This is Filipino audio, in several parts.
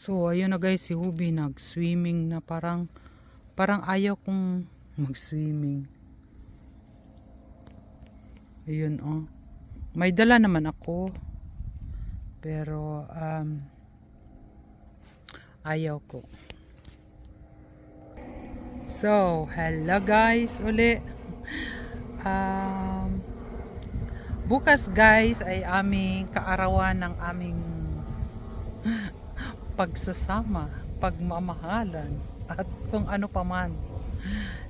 So, ayun na guys, si Hubi nag-swimming na parang, parang ayaw kong mag-swimming. Ayun, oh. May dala naman ako. Pero, um, ayaw ko. So, hello guys, uli. Um, bukas guys ay aming kaarawan ng aming pagsasama, pagmamahalan, at kung ano pa man.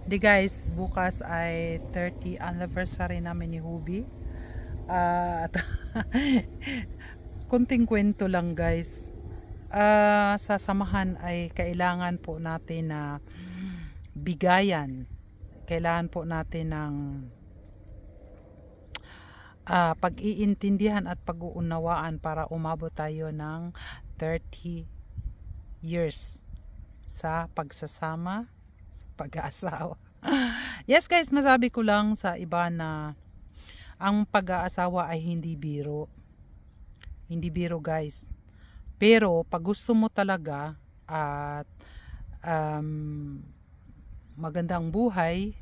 Di guys, bukas ay 30 anniversary namin ni Hubi. Ah, at kunting kwento lang guys. Ah, sa samahan ay kailangan po natin na bigayan. Kailangan po natin ng ah, pag-iintindihan at pag-uunawaan para umabot tayo ng 30 years sa pagsasama, sa pag-aasawa. yes guys, masabi ko lang sa iba na ang pag-aasawa ay hindi biro. Hindi biro guys. Pero pag gusto mo talaga at um, magandang buhay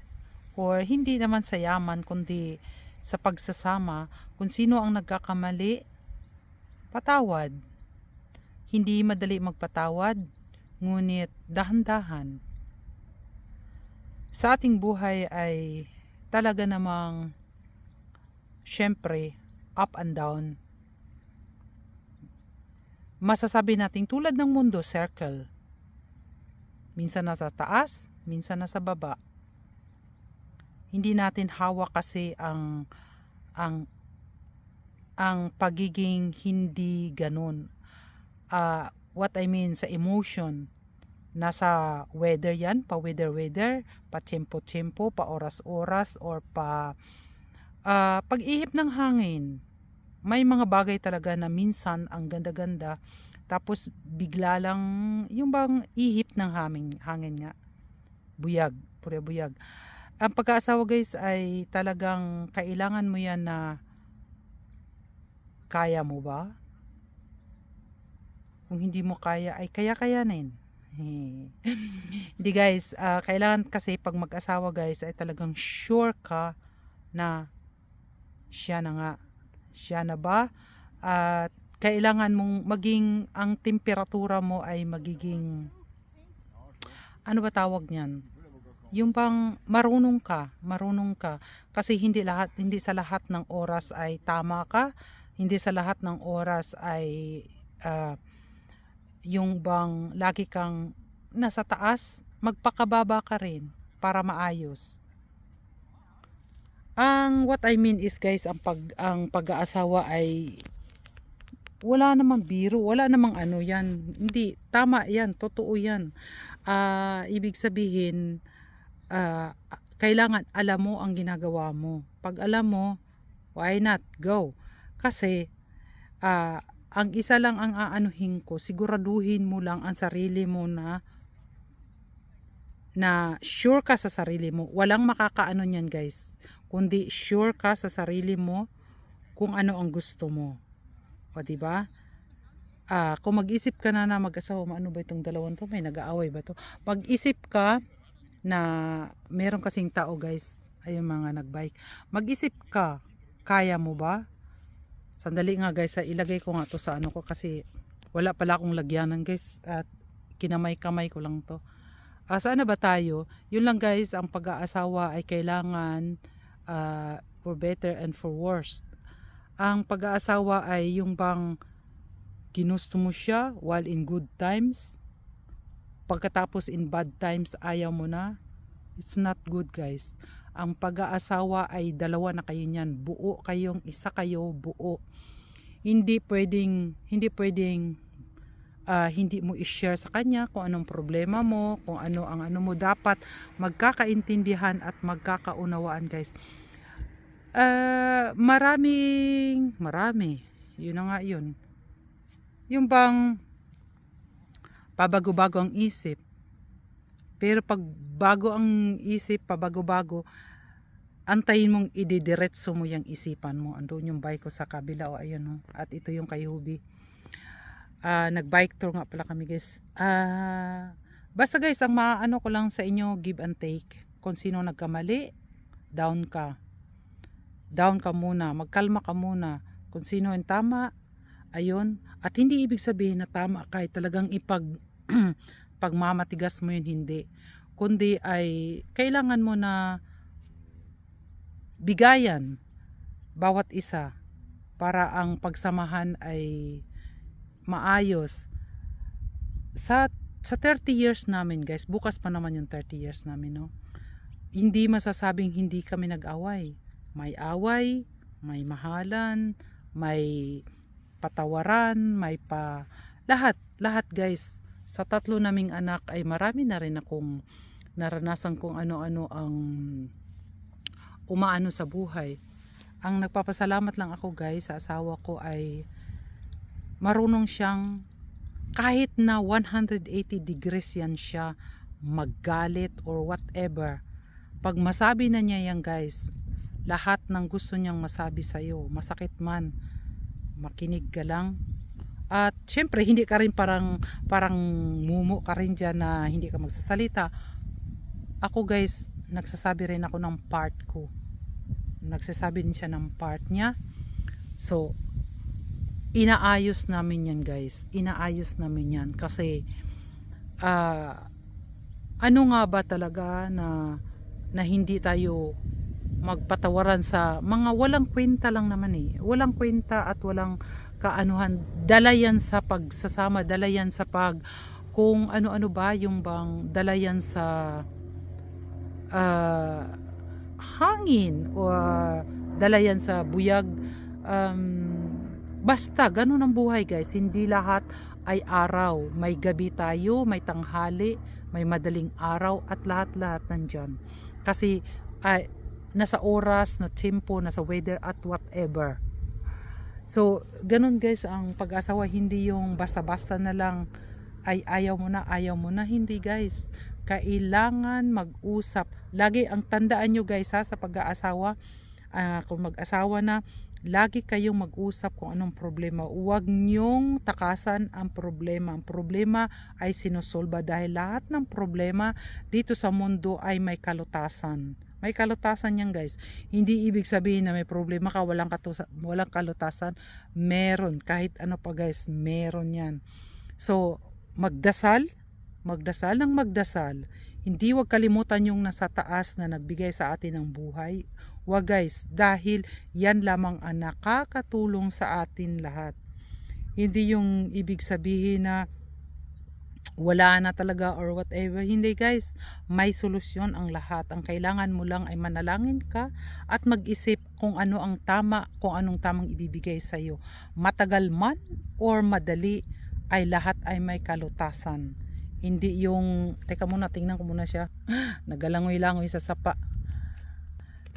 or hindi naman sa yaman kundi sa pagsasama kung sino ang nagkakamali patawad hindi madali magpatawad ngunit dahan-dahan. Sa ating buhay ay talaga namang syempre up and down. Masasabi natin tulad ng mundo circle. Minsan nasa taas minsan nasa baba. Hindi natin hawak kasi ang ang ang pagiging hindi ganun. Ah, what I mean sa emotion, nasa weather yan, pa weather weather, pa tempo tempo, pa oras oras or pa ah, pag-ihip ng hangin. May mga bagay talaga na minsan ang ganda-ganda tapos bigla lang yung bang ihip ng hangin, hangin nga. Buyag, pure buyag ang pag-aasawa guys ay talagang kailangan mo yan na kaya mo ba? Kung hindi mo kaya ay kaya-kayanin. Hindi guys, ah, kailangan kasi pag mag-asawa guys ay talagang sure ka na siya na nga. Siya na ba? At kailangan mong maging ang temperatura mo ay magiging ano ba tawag niyan? yung bang marunong ka, marunong ka. Kasi hindi lahat, hindi sa lahat ng oras ay tama ka, hindi sa lahat ng oras ay ah, yung bang lagi kang nasa taas, magpakababa ka rin para maayos. Ang what I mean is guys, ang pag ang pag-aasawa ay wala namang biro, wala namang ano yan. Hindi, tama yan, totoo yan. Ah, ibig sabihin, ah, kailangan alam mo ang ginagawa mo. Pag alam mo, why not? Go. Kasi, ah, ang isa lang ang aanuhin ko, siguraduhin mo lang ang sarili mo na na sure ka sa sarili mo. Walang makakaano niyan guys. Kundi sure ka sa sarili mo kung ano ang gusto mo. O di ba? Ah, kung mag-isip ka na na mag-asawa, ano ba itong dalawang to? May nag-aaway ba to? Mag-isip ka na meron kasing tao guys, ayun mga nagbike. Mag-isip ka, kaya mo ba? Sandali nga guys, ah, ilagay ko nga to sa ano ko kasi wala pala akong lagyanan guys at kinamay-kamay ko lang to. Ah, saan ba tayo? Yun lang guys, ang pag-aasawa ay kailangan ah, for better and for worse. Ang pag-aasawa ay yung bang ginusto mo siya while in good times. Pagkatapos in bad times ayaw mo na. It's not good guys. Ang pag-aasawa ay dalawa na kayo niyan. Buo kayong isa kayo, buo. Hindi pwedeng hindi pwedeng ah, hindi mo i-share sa kanya kung anong problema mo, kung ano ang ano mo dapat magkakaintindihan at magkakaunawaan guys. Ah, maraming marami. Yun na nga yun. Yung bang pabago-bago ang isip. Pero pag bago ang isip, pabago-bago, antayin mong ididiretso mo yung isipan mo. Andun yung bike ko sa kabila o ayun o. At ito yung kay Hubi. Ah, nag-bike tour nga pala kami guys. Ah, basta guys, ang maano ko lang sa inyo, give and take. Kung sino nagkamali, down ka. Down ka muna, magkalma ka muna. Kung sino yung tama, ayun. At hindi ibig sabihin na tama ka, ay talagang ipag pagmamatigas mo yun, hindi. Kundi ay kailangan mo na bigayan bawat isa para ang pagsamahan ay maayos. Sa sa 30 years namin, guys, bukas pa naman yung 30 years namin, no? Hindi masasabing hindi kami nag-away. May away, may mahalan, may patawaran, may pa lahat, lahat guys. Sa tatlo naming anak ay marami na rin akong naranasan kung ano-ano ang umaano sa buhay. Ang nagpapasalamat lang ako guys sa asawa ko ay marunong siyang kahit na 180 degrees yan siya maggalit or whatever. Pag masabi na niya yan guys, lahat ng gusto niyang masabi sa'yo, masakit man, makinig ka lang. At syempre hindi ka rin parang parang mumu ka rin dyan na hindi ka magsasalita. Ako guys, nagsasabi rin ako ng part ko. Nagsasabi din siya ng part niya. So, inaayos namin yan guys. Inaayos namin yan kasi ah ano nga ba talaga na na hindi tayo magpatawaran sa mga walang kwenta lang naman eh. Walang kwenta at walang kaanuhan. Dala yan sa pagsasama, dala yan sa pag kung ano-ano ba yung bang dala yan sa ah, hangin o ah, dala yan sa buyag. Um, basta ganun ang buhay guys. Hindi lahat ay araw. May gabi tayo may tanghali may madaling araw at lahat-lahat nandyan. Kasi ay nasa oras na tempo nasa weather at whatever. So ganun guys ang pag-asawa. Hindi yung basta-basta na lang ay ayaw mo na ayaw mo na. Hindi guys kailangan mag-usap. Lagi ang tandaan nyo guys ha sa pag-aasawa, ah, kung mag-asawa na, lagi kayong mag-usap kung anong problema. Huwag nyong takasan ang problema. Ang problema ay sinusolba dahil lahat ng problema dito sa mundo ay may kalutasan. May kalutasan yan guys. Hindi ibig sabihin na may problema ka, walang, walang kalutasan. Meron. Kahit ano pa guys, meron yan. So, magdasal, magdasal ng magdasal. Hindi wag kalimutan yung nasa taas na nagbigay sa atin ng buhay. Wag guys, dahil yan lamang ang nakakatulong sa atin lahat. Hindi yung ibig sabihin na wala na talaga or whatever. Hindi guys, may solusyon ang lahat. Ang kailangan mo lang ay manalangin ka at mag-isip kung ano ang tama, kung anong tamang ibibigay sa iyo. Matagal man or madali ay lahat ay may kalutasan. Hindi yung, teka muna, tingnan ko muna siya. Nagalangoy-langoy sa sapa.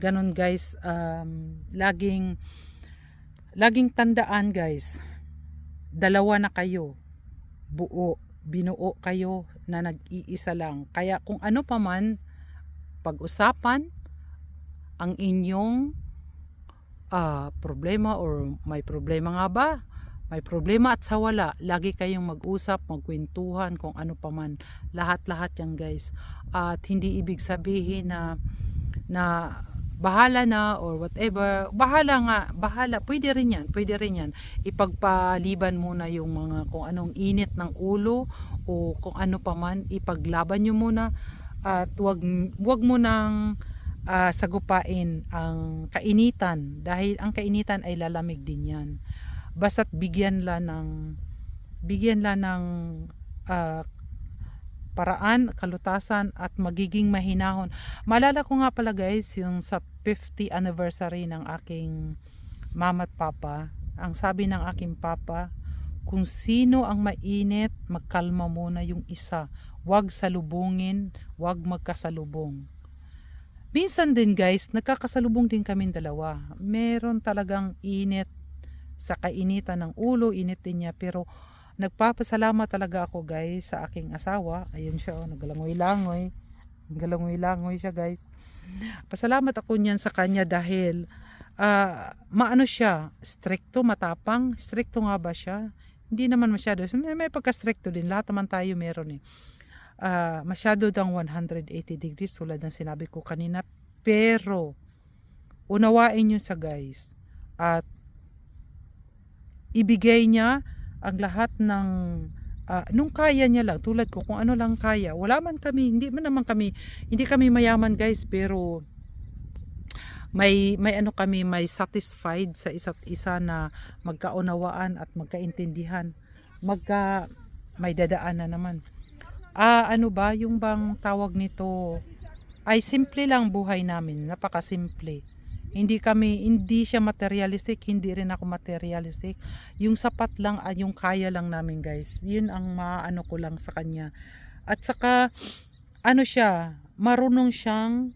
Ganon guys, um, laging, laging tandaan guys, dalawa na kayo, buo, binuo kayo na nag-iisa lang. Kaya kung ano pa man, pag-usapan, ang inyong ah, problema or may problema nga ba? May problema at sa wala, lagi kayong mag-usap, magkwentuhan, kung ano pa man. Lahat-lahat yan guys. At hindi ibig sabihin na na bahala na or whatever. Bahala nga, bahala. Pwede rin yan, pwede rin yan. Ipagpaliban muna yung mga kung anong init ng ulo o kung ano pa man, ipaglaban nyo muna at wag, wag mo nang ah, sagupain ang kainitan dahil ang kainitan ay lalamig din yan basta't bigyan la ng bigyan la ng ah, paraan, kalutasan at magiging mahinahon. Maalala ko nga pala guys, yung sa 50 anniversary ng aking mama at papa, ang sabi ng aking papa, kung sino ang mainit, magkalma muna yung isa. Huwag salubungin, huwag magkasalubong. Minsan din guys, nagkakasalubong din kami dalawa. Meron talagang init sa kainitan ng ulo, init din niya. Pero nagpapasalamat talaga ako guys sa aking asawa. Ayun siya, oh, nagalangoy-langoy. Nagalangoy-langoy siya guys. Pasalamat ako niyan sa kanya dahil ah, maano siya, stricto, matapang. Stricto nga ba siya? hindi naman masyado. May, may pagka-stricto din. Lahat naman tayo meron eh. Ah, masyado dang 180 degrees tulad ng sinabi ko kanina. Pero, unawain nyo sa guys. At, ibigay niya ang lahat ng ah, nung kaya niya lang tulad ko kung ano lang kaya. Wala man kami hindi man naman kami hindi kami mayaman guys pero may may ano kami may satisfied sa isa't isa na magkaunawaan at magkaintindihan. Magka may dadaan na naman. Ah ano ba yung bang tawag nito? Ay simple lang buhay namin. Napakasimple hindi kami hindi siya materialistic hindi rin ako materialistic. Yung sapat lang yung kaya lang namin guys. Yun ang maano ko lang sa kanya. At saka ano siya marunong siyang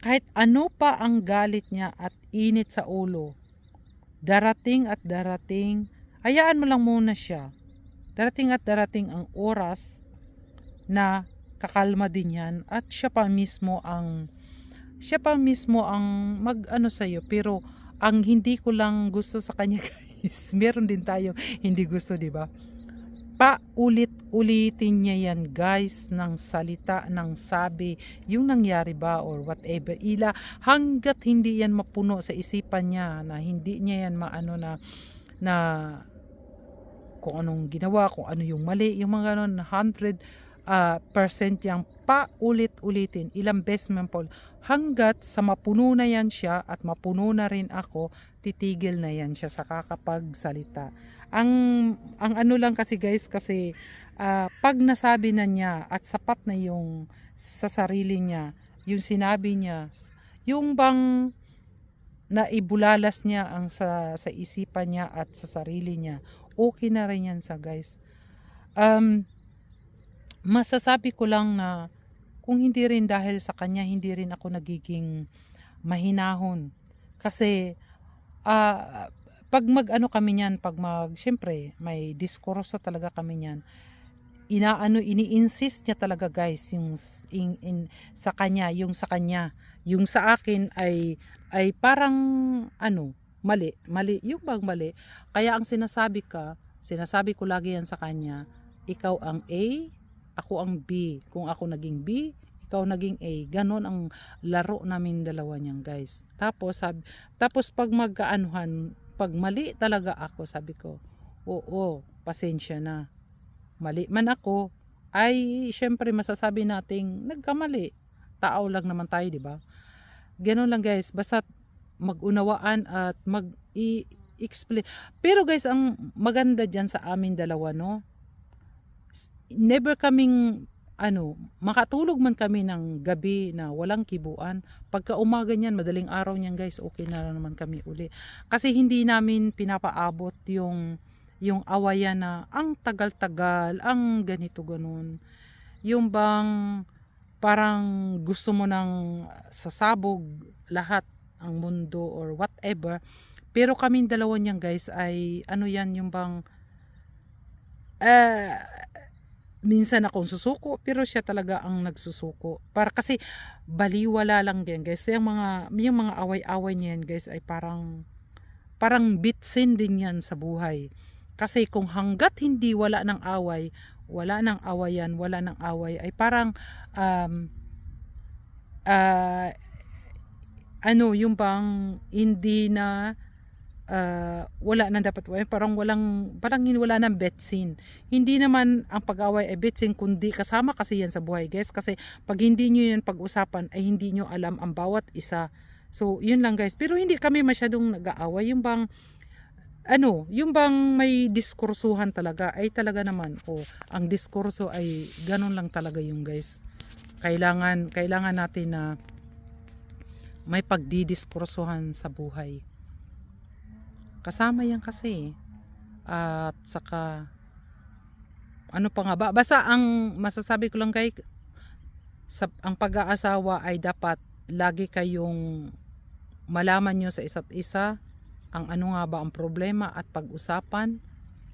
kahit ano pa ang galit niya at init sa ulo, darating at darating, hayaan mo lang muna siya. Darating at darating ang oras na kakalma din yan at siya pa mismo ang siya pa mismo ang mag ano sa'yo pero ang hindi ko lang gusto sa kanya guys meron din tayo hindi gusto di ba? Paulit-ulitin niya yan guys ng salita ng sabi yung nangyari ba or whatever. Ila hanggat hindi yan mapuno sa isipan niya na hindi niya yan maano na na kung anong ginawa kung ano yung mali yung mga ganon 100 ah, percent yang paulit-ulitin ilang beses man po hanggat sa mapuno na yan siya at mapuno na rin ako titigil na yan siya sa kakapagsalita. Ang ang ano lang kasi guys kasi ah, pag nasabi na niya at sapat na yung sa sarili niya yung sinabi niya yung bang naibulalas niya ang sa sa isipan niya at sa sarili niya okay na rin yan sa guys. Um masasabi ko lang na kung hindi rin dahil sa kanya hindi rin ako nagiging mahinahon kasi ah pag mag-ano kami niyan, pag mag, syempre, may diskurso talaga kami niyan. Inaano, ini-insist niya talaga guys, yung in, in, sa kanya, yung sa kanya. Yung sa akin ay, ay parang, ano, mali, mali, yung bang mali. Kaya ang sinasabi ka, sinasabi ko lagi yan sa kanya, ikaw ang A, ako ang B. Kung ako naging B, ikaw naging A. Ganon ang laro namin dalawa niyan guys. Tapos, sab, tapos pag magkaanuhan, pag mali talaga ako, sabi ko, oo, pasensya na. Mali man ako, ay syempre masasabi nating nagkamali. Tao lang naman tayo, di ba? Ganun lang guys, basta magunawaan at mag-i-explain. Pero guys, ang maganda dyan sa amin dalawa, no? Never kaming ano, makatulog man kami ng gabi na walang kibuan. Pagka umaga niyan, madaling araw niyan guys, okay na naman kami uli. Kasi hindi namin pinapaabot yung yung awayan na ang tagal-tagal, ang ganito ganun. Yung bang parang gusto mo nang sasabog lahat ang mundo or whatever. Pero kaming dalawa niyan guys ay ano yan yung bang eh minsan akong susuko pero siya talaga ang nagsusuko. Para kasi baliwala lang din guys. Yung mga yung mga away-away niyan guys ay parang parang bitsin din yan sa buhay. Kasi kung hanggat hindi wala ng away wala ng awayan wala ng away ay parang um, uh, ano yung bang hindi na uh, wala nang dapat away. Parang walang, parang wala nang betsin. Hindi naman ang pag-away ay betsin, kundi kasama kasi yan sa buhay, guys. Kasi pag hindi nyo yan pag-usapan, ay hindi nyo alam ang bawat isa. So, yun lang guys. Pero hindi kami masyadong nag-aaway. Yung bang, ano, yung bang may diskursuhan talaga, ay talaga naman, o, oh, ang diskurso ay ganun lang talaga yung guys. Kailangan, kailangan natin na may pagdidiskursuhan sa buhay. Kasama yan kasi. At saka, ano pa nga ba? Basta ang masasabi ko lang kay, sa, ang pag-aasawa ay dapat lagi kayong malaman nyo sa isa't isa ang ano nga ba ang problema at pag-usapan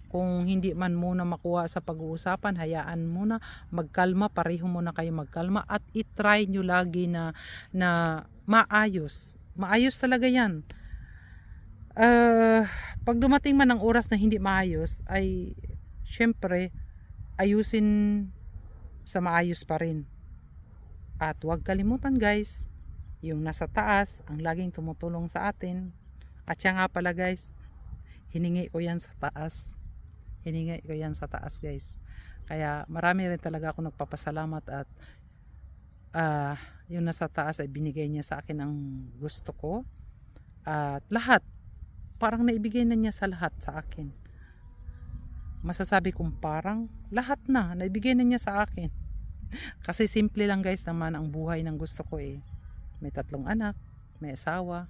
kung hindi man muna makuha sa pag-uusapan, hayaan muna, magkalma, pareho muna kayo magkalma at itry nyo lagi na, na maayos. Maayos talaga yan uh, pag dumating man ang oras na hindi maayos, ay syempre, ayusin sa maayos pa rin. At huwag kalimutan guys, yung nasa taas, ang laging tumutulong sa atin. At siya nga pala guys, hiningi ko yan sa taas. Hiningi ko yan sa taas guys. Kaya marami rin talaga ako nagpapasalamat at ah yung nasa taas ay binigay niya sa akin ang gusto ko. At lahat, parang naibigay na niya sa lahat sa akin. Masasabi kong parang lahat na, naibigay na niya sa akin. Kasi simple lang guys naman ang buhay ng gusto ko eh. May tatlong anak, may asawa,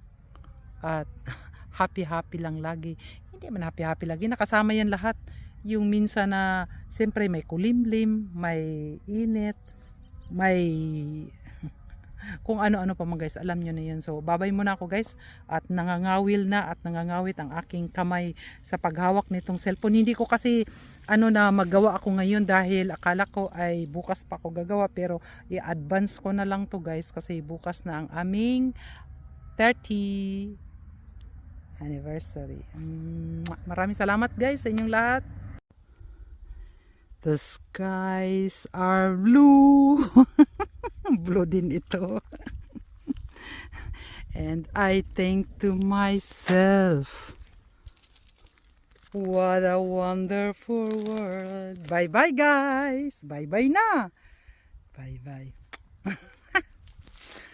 at happy-happy lang lagi. Hindi man happy-happy lagi, nakasama yan lahat. Yung minsan na, siyempre may kulimlim, may init, may kung ano-ano pa mga guys, alam nyo na yun. So, babay muna ako guys at nangangawil na at nangangawit ang aking kamay sa paghawak nitong cellphone. Hindi ko kasi ano na magawa ako ngayon dahil akala ko ay bukas pa ako gagawa pero i-advance ko na lang to guys kasi bukas na ang aming 30 anniversary. Maraming salamat guys sa inyong lahat. The skies are blue. blue din ito. And I think to myself, what a wonderful world. Bye-bye guys. Bye-bye na. Bye-bye.